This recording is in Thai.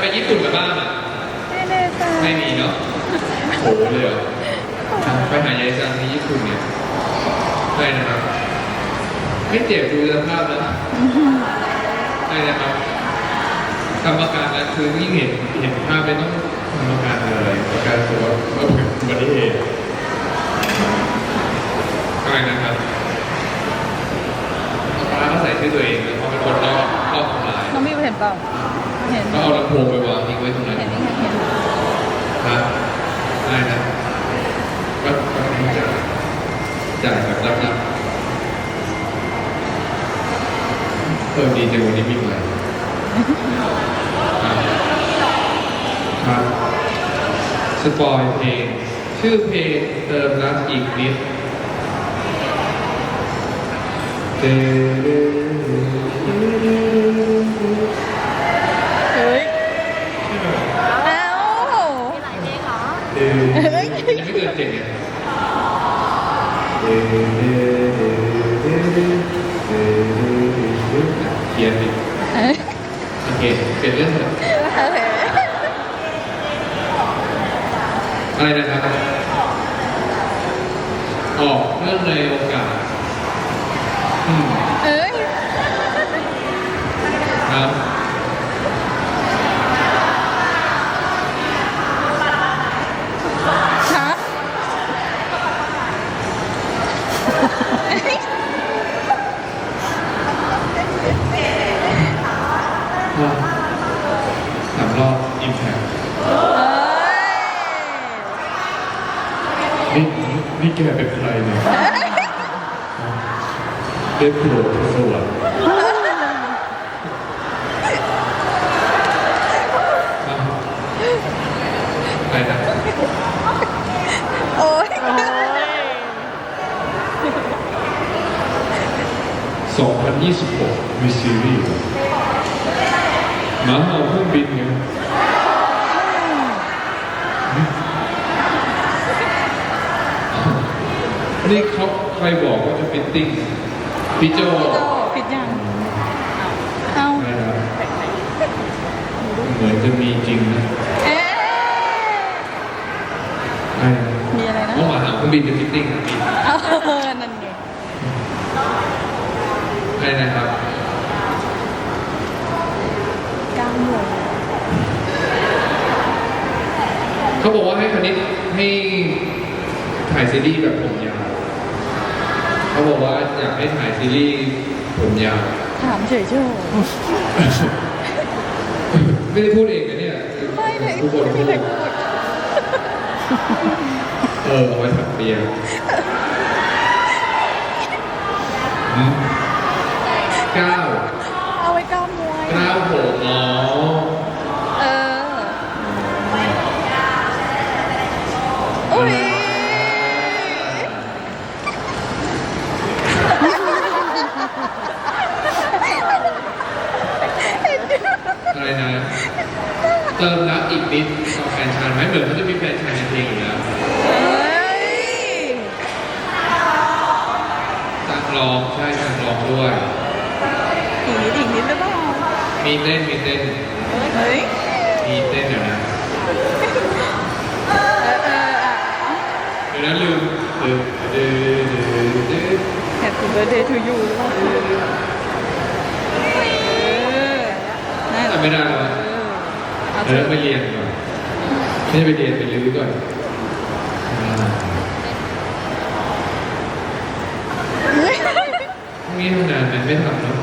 ไปญี่ปุ่นมาบ้างอะไม่เลยค่ะไม่มีเนาะโหเลยเหรออไปหายายจังที่ญี่ปุ่นเนี่ยใช่นะครับไม่เจ็บดูสภาพนะใช่นะครับกรรมการนะคือยิ่งเห็นเห็นภาพไปต้องกรรมการเลยกรรมการตัวว่าเป็นอุบัติเหตุได้นะครับป้าก็ใส่ชื่อตัวเองนะเพราะเป็นคนรอบรอบทำลาย น้องมิวเห็นเปล่า เห็น ก็เอาลำโพงไปวางทิ้งไว้ตรงนั้นเห็นนี่เห็นครับได้นะก็ก็ต้องจ่ายจ่ายแบบรับรับเพิ่มดีจังวันนี้มีใหม่ครับครับสปอยเพลง ชื่อเพลงเติมรักอีกนิดเด เฮ้ยเอ้า เด ยังไม่เกินเจ็ดเนี่ยเขียนดิเอ้ยโอเคเปลี่ยนเรื่องเถอะอะไรนะครับออกเรื่องในโอกาส อืม เอ้ยครับ รอบอิมแพคเอ้ยนี่นี่แกเป็นใครเนี่ยเด็กโปรดสวรรค์ไปนะโอ้ย2026มีซีรีส์ หมาเห่าเครื่องบินไงนี่เขาใครบอกว่าจะฟิตติ้งพี่โจโตผิดยัง เอ้านะครับเหมือนจะมีจริงนะเอ๊ะใช่มีอะไรนะเมื่อวานหาเครื่องบินจะฟิตติ้งเครื่องบินเอาเออนั่นไงใช่นะครับ กล้าม เลยเขาบอกว่าให้คณิตให้ถ่ายซีรีส์แบบผมยาวเขาบอกว่าอยากให้ถ่ายซีรีส์ผมยาวถามเฉยๆไม่ได้พูดเองนะเนี่ยไม่เลยทุกคนพูไม่ดเลยพูดเออเอาไว้ถักเปียร์อืมเก้าเอาไว้ก้าวมวยเก้าหกอ๋อเอ เติมรักอีกนิดเอาแฟนชายไหมเหมือนเขาจะมีแฟนชายในเพลงอยู่แล้วเฮ้ยตังร้องใช่ตังร้องด้วย อีกนิดอีกนิดหรือเปล่ามีเต้นมีเต้นเฮ้ยมีเต้นเดี๋ยวนะเออเอออะ เดี๋ยวนะลืมลืมเดือดเดือด Happy birthday to you หรือเปล่าเออนั่นจำไม่ได้แล้ว เออะอเอาเดี๋เถยวอะไปเรียนก่อนไม่ใช่ไปเรียนไปรื้อก่อนอ่าเฮ้ยพรุ่งนี้ทำงานไหมไม่ทำเนาะ